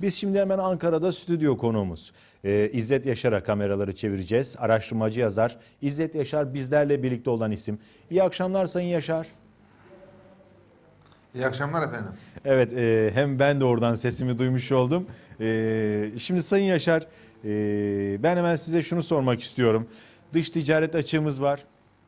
Biz şimdi hemen Ankara'da stüdyo konuğumuz. Ee, İzzet Yaşar'a kameraları çevireceğiz. Araştırmacı yazar. İzzet Yaşar bizlerle birlikte olan isim. İyi akşamlar Sayın Yaşar. İyi akşamlar efendim. Evet e, hem ben de oradan sesimi duymuş oldum. E, şimdi Sayın Yaşar e, ben hemen size şunu sormak istiyorum. Dış ticaret açığımız var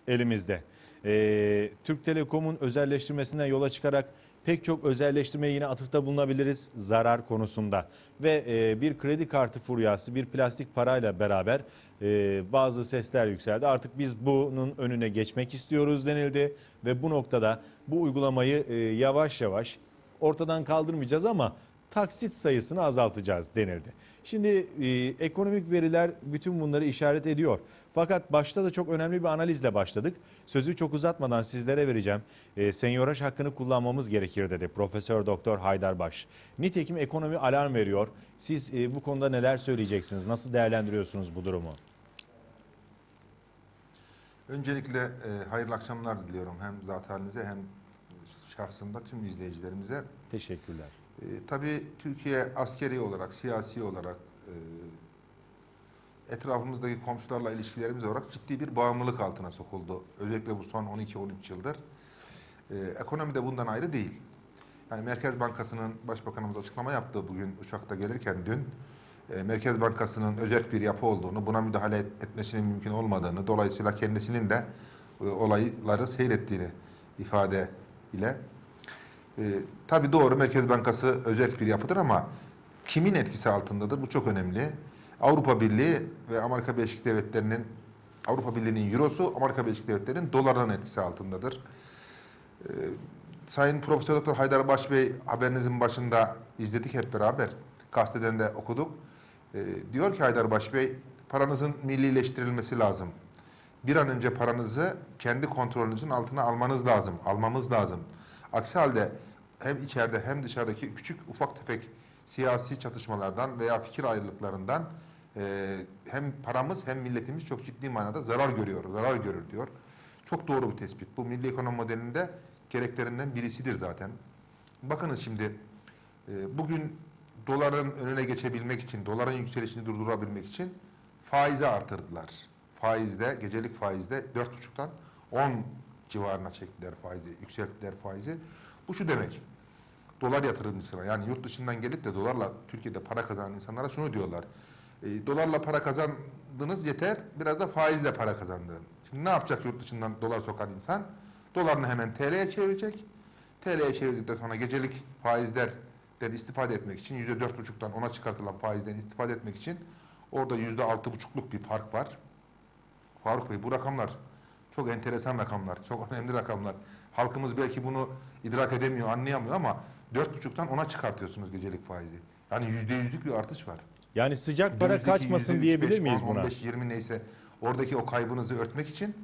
elimizde. E, Türk Telekom'un özelleştirmesinden yola çıkarak pek çok özelleştirmeye yine atıfta bulunabiliriz zarar konusunda. Ve e, bir kredi kartı furyası bir plastik parayla beraber e, bazı sesler yükseldi. Artık biz bunun önüne geçmek istiyoruz denildi ve bu noktada bu uygulamayı e, yavaş yavaş ortadan kaldırmayacağız ama taksit sayısını azaltacağız denildi. Şimdi e, ekonomik veriler bütün bunları işaret ediyor. Fakat başta da çok önemli bir analizle başladık. Sözü çok uzatmadan sizlere vereceğim. E, senyoraj hakkını kullanmamız gerekir dedi Profesör Doktor Haydar Baş. Nitekim ekonomi alarm veriyor. Siz e, bu konuda neler söyleyeceksiniz? Nasıl değerlendiriyorsunuz bu durumu? Öncelikle e, hayırlı akşamlar diliyorum hem zat halinize hem şahsında tüm izleyicilerimize. Teşekkürler. E, tabii Türkiye askeri olarak, siyasi olarak, e, etrafımızdaki komşularla ilişkilerimiz olarak ciddi bir bağımlılık altına sokuldu. Özellikle bu son 12-13 yıldır. E, ekonomi de bundan ayrı değil. Yani Merkez Bankası'nın Başbakanımız açıklama yaptığı bugün uçakta gelirken dün e, Merkez Bankası'nın özel bir yapı olduğunu, buna müdahale et- etmesinin mümkün olmadığını, dolayısıyla kendisinin de e, olayları seyrettiğini ifade ile. E, tabii doğru Merkez Bankası özel bir yapıdır ama kimin etkisi altındadır? Bu çok önemli. Avrupa Birliği ve Amerika Birleşik Devletleri'nin Avrupa Birliği'nin eurosu, Amerika Birleşik Devletleri'nin dolarının etkisi altındadır. E, Sayın Profesör Doktor Haydar Baş Bey haberinizin başında izledik hep beraber. Gazeteden de okuduk. Ee, diyor ki Haydar Baş Bey, paranızın millileştirilmesi lazım. Bir an önce paranızı kendi kontrolünüzün altına almanız lazım, almamız lazım. Aksi halde hem içeride hem dışarıdaki küçük ufak tefek siyasi çatışmalardan veya fikir ayrılıklarından e, hem paramız hem milletimiz çok ciddi manada zarar görüyor, zarar görür diyor. Çok doğru bir tespit. Bu milli ekonomi modelinde gereklerinden birisidir zaten. Bakınız şimdi e, bugün doların önüne geçebilmek için, doların yükselişini durdurabilmek için faizi artırdılar. Faizde, gecelik faizde 4,5'tan 10 civarına çektiler faizi, yükselttiler faizi. Bu şu demek, dolar yatırımcısına yani yurt dışından gelip de dolarla Türkiye'de para kazanan insanlara şunu diyorlar. E, dolarla para kazandınız yeter, biraz da faizle para kazandın. Şimdi ne yapacak yurt dışından dolar sokan insan? Dolarını hemen TL'ye çevirecek. TL'ye çevirdikten sonra gecelik faizlerden istifade etmek için yüzde dört buçuktan ona çıkartılan faizden istifade etmek için orada yüzde altı buçukluk bir fark var. Faruk Bey bu rakamlar çok enteresan rakamlar, çok önemli rakamlar. Halkımız belki bunu idrak edemiyor, anlayamıyor ama dört buçuktan ona çıkartıyorsunuz gecelik faizi. Yani yüzde yüzlük bir artış var. Yani sıcak para kaçmasın diyebilir miyiz buna? 15, 20 neyse oradaki o kaybınızı örtmek için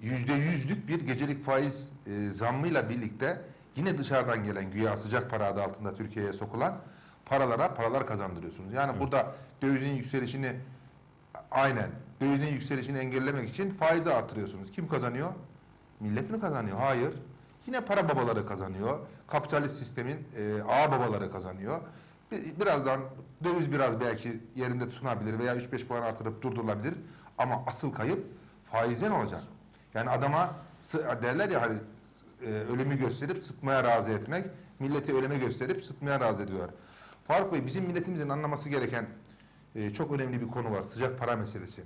yüzde yüzlük bir gecelik faiz e, zammıyla birlikte yine dışarıdan gelen güya sıcak para adı altında Türkiye'ye sokulan paralara paralar kazandırıyorsunuz. Yani burada dövizin yükselişini aynen dövizin yükselişini engellemek için faizi artırıyorsunuz. Kim kazanıyor? Millet mi kazanıyor? Hayır. Yine para babaları kazanıyor. Kapitalist sistemin e, ağ babaları kazanıyor. Bir- Birazdan döviz biraz belki yerinde tutunabilir veya 3-5 puan artırıp durdurulabilir. Ama asıl kayıp faizden olacak. Yani adama derler ya hani e, ölümü gösterip sıtmaya razı etmek. Milleti ölüme gösterip sıtmaya razı ediyorlar. Faruk Bey bizim milletimizin anlaması gereken e, çok önemli bir konu var. Sıcak para meselesi.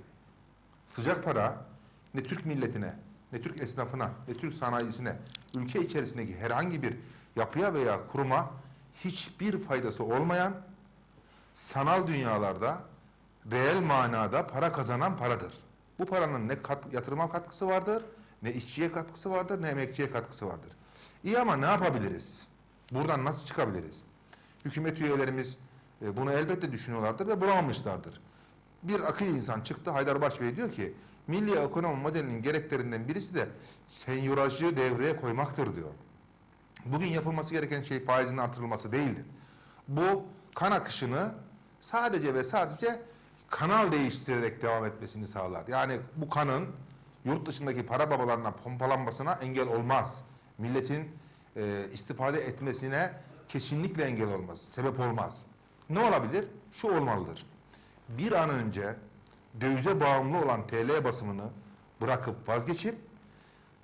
Sıcak para ne Türk milletine, ne Türk esnafına, ne Türk sanayisine, ülke içerisindeki herhangi bir yapıya veya kuruma hiçbir faydası olmayan sanal dünyalarda reel manada para kazanan paradır. Bu paranın ne kat, yatırıma katkısı vardır, ne işçiye katkısı vardır, ne emekçiye katkısı vardır. İyi ama ne yapabiliriz? Buradan nasıl çıkabiliriz? Hükümet üyelerimiz e, bunu elbette düşünüyorlardır ve bulamamışlardır. Bir akıl insan çıktı Haydar Baş Bey diyor ki milli ekonomi modelinin gereklerinden birisi de senyorajı devreye koymaktır diyor. Bugün yapılması gereken şey faizin artırılması değildir. Bu kan akışını sadece ve sadece kanal değiştirerek devam etmesini sağlar. Yani bu kanın yurt dışındaki para babalarına pompalanmasına engel olmaz. Milletin e, istifade etmesine kesinlikle engel olmaz, sebep olmaz. Ne olabilir? Şu olmalıdır. Bir an önce dövize bağımlı olan TL basımını bırakıp vazgeçip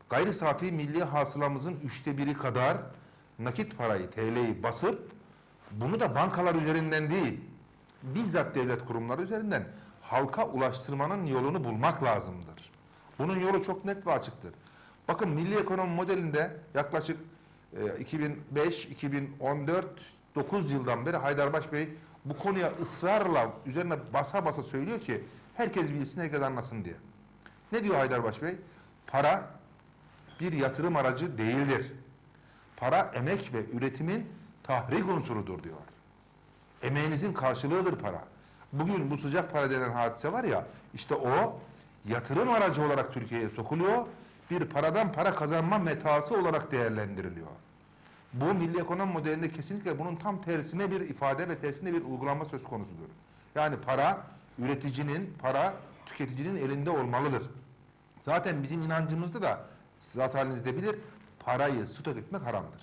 gayri safi milli hasılamızın üçte biri kadar nakit parayı TL'yi basıp bunu da bankalar üzerinden değil bizzat devlet kurumları üzerinden halka ulaştırmanın yolunu bulmak lazımdır. Bunun yolu çok net ve açıktır. Bakın milli ekonomi modelinde yaklaşık e, 2005, 2014, 9 yıldan beri Haydarbaş Bey bu konuya ısrarla üzerine basa basa söylüyor ki herkes bilsin, herkes anlasın diye. Ne diyor Haydarbaş Bey? Para bir yatırım aracı değildir. Para emek ve üretimin tahrik unsurudur diyor. Emeğinizin karşılığıdır para. Bugün bu sıcak para denen hadise var ya, işte o yatırım aracı olarak Türkiye'ye sokuluyor. Bir paradan para kazanma metası olarak değerlendiriliyor. Bu milli ekonomi modelinde kesinlikle bunun tam tersine bir ifade ve tersine bir uygulama söz konusudur. Yani para üreticinin, para tüketicinin elinde olmalıdır. Zaten bizim inancımızda da zat halinizde bilir, parayı stok etmek haramdır.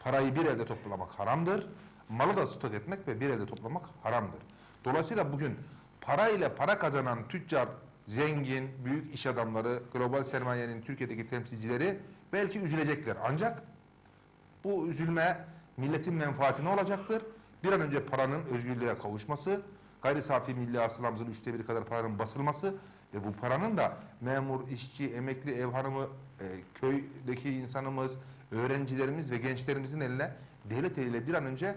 Parayı bir elde toplamak haramdır. Malı da stok etmek ve bir elde toplamak haramdır. Dolayısıyla bugün para ile para kazanan tüccar, zengin, büyük iş adamları, global sermayenin Türkiye'deki temsilcileri belki üzülecekler. Ancak bu üzülme milletin menfaatine olacaktır. Bir an önce paranın özgürlüğe kavuşması, gayri safi milli hasılamızın üçte biri kadar paranın basılması ve bu paranın da memur, işçi, emekli, ev hanımı, e, köydeki insanımız, öğrencilerimiz ve gençlerimizin eline devlet eliyle bir an önce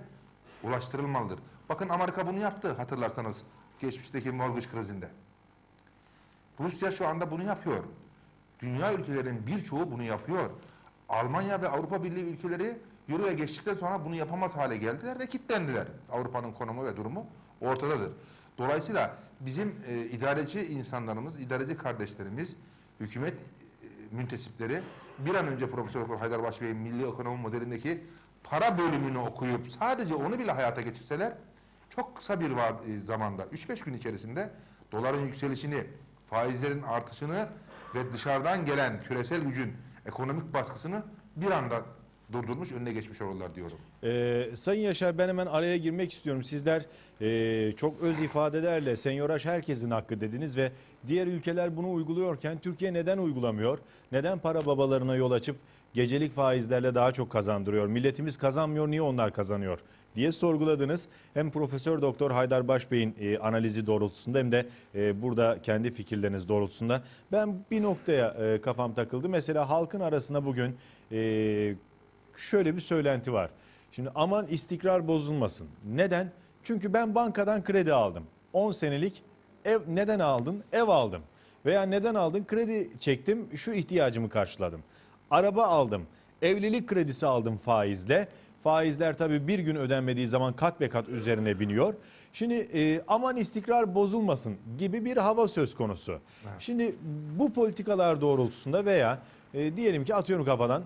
ulaştırılmalıdır. Bakın Amerika bunu yaptı hatırlarsanız geçmişteki mortgage krizinde. Rusya şu anda bunu yapıyor. Dünya ülkelerinin birçoğu bunu yapıyor. Almanya ve Avrupa Birliği ülkeleri Euro'ya geçtikten sonra bunu yapamaz hale geldiler ve kilitlendiler. Avrupa'nın konumu ve durumu ortadadır. Dolayısıyla bizim e, idareci insanlarımız, idareci kardeşlerimiz, hükümet e, müntesipleri bir an önce Profesör Doktor Haydarbaş Bey'in milli ekonomi modelindeki para bölümünü okuyup sadece onu bile hayata geçirseler çok kısa bir e, zamanda 3-5 gün içerisinde doların yükselişini, faizlerin artışını ve dışarıdan gelen küresel gücün ekonomik baskısını bir anda durdurmuş, önüne geçmiş olurlar diyorum. Ee, Sayın Yaşar ben hemen araya girmek istiyorum. Sizler e, çok öz ifadelerle senyoraş herkesin hakkı dediniz ve diğer ülkeler bunu uyguluyorken Türkiye neden uygulamıyor? Neden para babalarına yol açıp gecelik faizlerle daha çok kazandırıyor? Milletimiz kazanmıyor niye onlar kazanıyor? diye sorguladınız. Hem Profesör Doktor Haydar Başbey'in e, analizi doğrultusunda hem de e, burada kendi fikirleriniz doğrultusunda ben bir noktaya e, kafam takıldı. Mesela halkın arasına bugün e, şöyle bir söylenti var. Şimdi aman istikrar bozulmasın. Neden? Çünkü ben bankadan kredi aldım. 10 senelik ev neden aldın? Ev aldım. Veya neden aldın? Kredi çektim, şu ihtiyacımı karşıladım. Araba aldım. Evlilik kredisi aldım faizle. Faizler tabii bir gün ödenmediği zaman kat be kat üzerine biniyor. Şimdi e, aman istikrar bozulmasın gibi bir hava söz konusu. Şimdi bu politikalar doğrultusunda veya e, diyelim ki atıyorum kafadan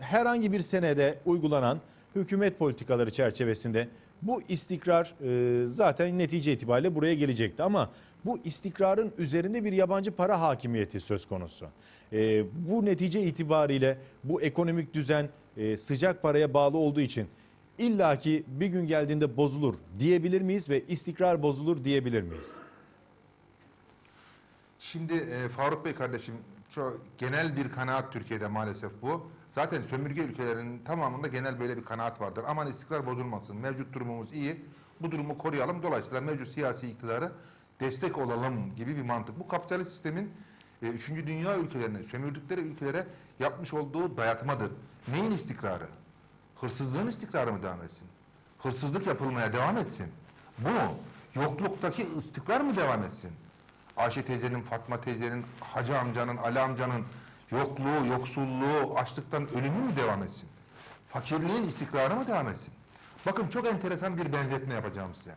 herhangi bir senede uygulanan hükümet politikaları çerçevesinde bu istikrar e, zaten netice itibariyle buraya gelecekti ama bu istikrarın üzerinde bir yabancı para hakimiyeti söz konusu. E, bu netice itibariyle bu ekonomik düzen e, sıcak paraya bağlı olduğu için illaki bir gün geldiğinde bozulur diyebilir miyiz ve istikrar bozulur diyebilir miyiz? Şimdi e, Faruk Bey kardeşim çok genel bir kanaat Türkiye'de maalesef bu. Zaten sömürge ülkelerinin tamamında genel böyle bir kanaat vardır. Aman istikrar bozulmasın, mevcut durumumuz iyi, bu durumu koruyalım. Dolayısıyla mevcut siyasi iktidarı destek olalım gibi bir mantık. Bu kapitalist sistemin e, üçüncü dünya ülkelerine, sömürdükleri ülkelere yapmış olduğu dayatmadır. Neyin istikrarı? Hırsızlığın istikrarı mı devam etsin? Hırsızlık yapılmaya devam etsin. Bu mu? Yokluktaki istikrar mı devam etsin? Ayşe teyzenin, Fatma teyzenin, Hacı amcanın, Ali amcanın yokluğu, yoksulluğu, açlıktan ölümü mü devam etsin? Fakirliğin istikrarı mı devam etsin? Bakın çok enteresan bir benzetme yapacağım size.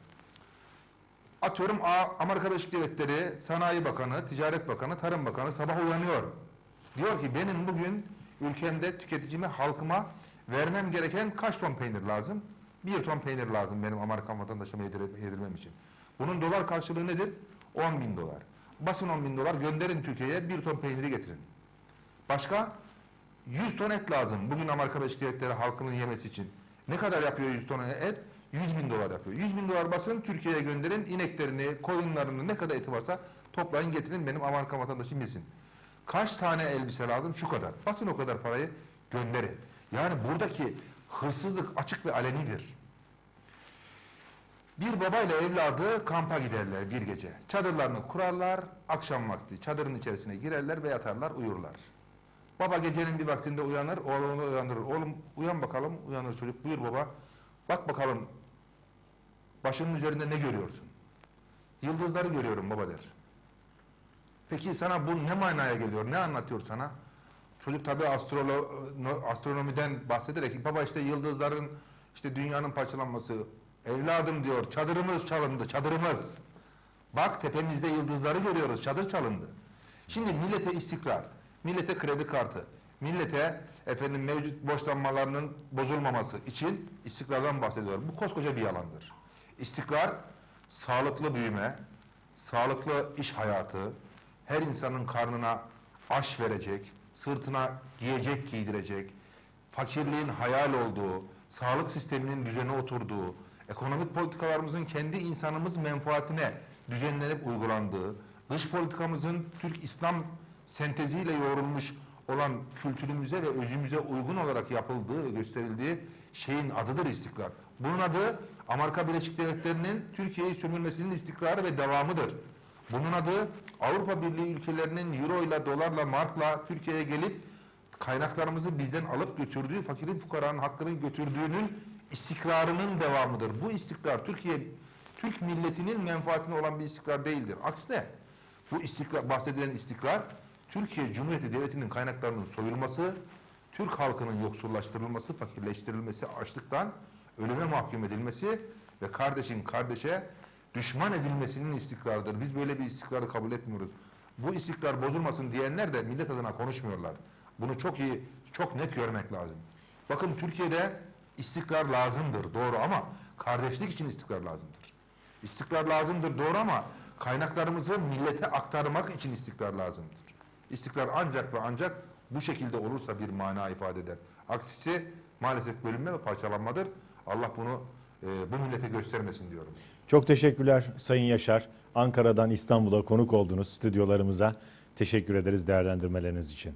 Atıyorum Amerika Birleşik Devletleri Sanayi Bakanı, Ticaret Bakanı, Tarım Bakanı sabah uyanıyor. Diyor ki benim bugün ülkemde tüketicime, halkıma vermem gereken kaç ton peynir lazım? Bir ton peynir lazım benim Amerikan vatandaşıma yedir- yedirmem için. Bunun dolar karşılığı nedir? 10 bin dolar. Basın 10 bin dolar gönderin Türkiye'ye bir ton peyniri getirin. Başka? 100 ton et lazım bugün Amerika Birleşik Devletleri halkının yemesi için. Ne kadar yapıyor 100 ton et? 100 bin dolar yapıyor. 100 bin dolar basın Türkiye'ye gönderin ineklerini, koyunlarını ne kadar eti varsa toplayın getirin benim Amerika vatandaşım yesin. Kaç tane elbise lazım? Şu kadar. Basın o kadar parayı gönderin. Yani buradaki hırsızlık açık ve alenidir. Bir babayla evladı kampa giderler bir gece. Çadırlarını kurarlar, akşam vakti çadırın içerisine girerler ve yatarlar, uyurlar. Baba gecenin bir vaktinde uyanır, oğlunu uyandırır. Oğlum uyan bakalım, uyanır çocuk. Buyur baba, bak bakalım başının üzerinde ne görüyorsun? Yıldızları görüyorum baba der. Peki sana bu ne manaya geliyor, ne anlatıyor sana? Çocuk tabi astrolo, no- astronomiden bahsederek baba işte yıldızların işte dünyanın parçalanması evladım diyor çadırımız çalındı çadırımız. Bak tepemizde yıldızları görüyoruz çadır çalındı. Şimdi millete istikrar, millete kredi kartı, millete efendim mevcut borçlanmalarının bozulmaması için istikrardan bahsediyor. Bu koskoca bir yalandır. İstikrar sağlıklı büyüme, sağlıklı iş hayatı, her insanın karnına aş verecek, sırtına giyecek giydirecek, fakirliğin hayal olduğu, sağlık sisteminin düzene oturduğu, ekonomik politikalarımızın kendi insanımız menfaatine düzenlenip uygulandığı, dış politikamızın Türk İslam senteziyle yoğrulmuş olan kültürümüze ve özümüze uygun olarak yapıldığı ve gösterildiği şeyin adıdır istikrar. Bunun adı Amerika Birleşik Devletleri'nin Türkiye'yi sömürmesinin istikrarı ve devamıdır. Bunun adı Avrupa Birliği ülkelerinin euro ile dolarla markla Türkiye'ye gelip kaynaklarımızı bizden alıp götürdüğü, fakirin fukaranın hakkını götürdüğünün istikrarının devamıdır. Bu istikrar Türkiye Türk milletinin menfaatine olan bir istikrar değildir. Aksine bu istikrar bahsedilen istikrar Türkiye Cumhuriyeti Devleti'nin kaynaklarının soyulması, Türk halkının yoksullaştırılması, fakirleştirilmesi, açlıktan ölüme mahkum edilmesi ve kardeşin kardeşe düşman edilmesinin istikrarıdır. Biz böyle bir istikrarı kabul etmiyoruz. Bu istikrar bozulmasın diyenler de millet adına konuşmuyorlar. Bunu çok iyi, çok net görmek lazım. Bakın Türkiye'de istikrar lazımdır doğru ama kardeşlik için istikrar lazımdır. İstikrar lazımdır doğru ama kaynaklarımızı millete aktarmak için istikrar lazımdır. İstikrar ancak ve ancak bu şekilde olursa bir mana ifade eder. Aksisi maalesef bölünme ve parçalanmadır. Allah bunu e, bu millete göstermesin diyorum. Çok teşekkürler Sayın Yaşar. Ankara'dan İstanbul'a konuk oldunuz stüdyolarımıza. Teşekkür ederiz değerlendirmeleriniz için.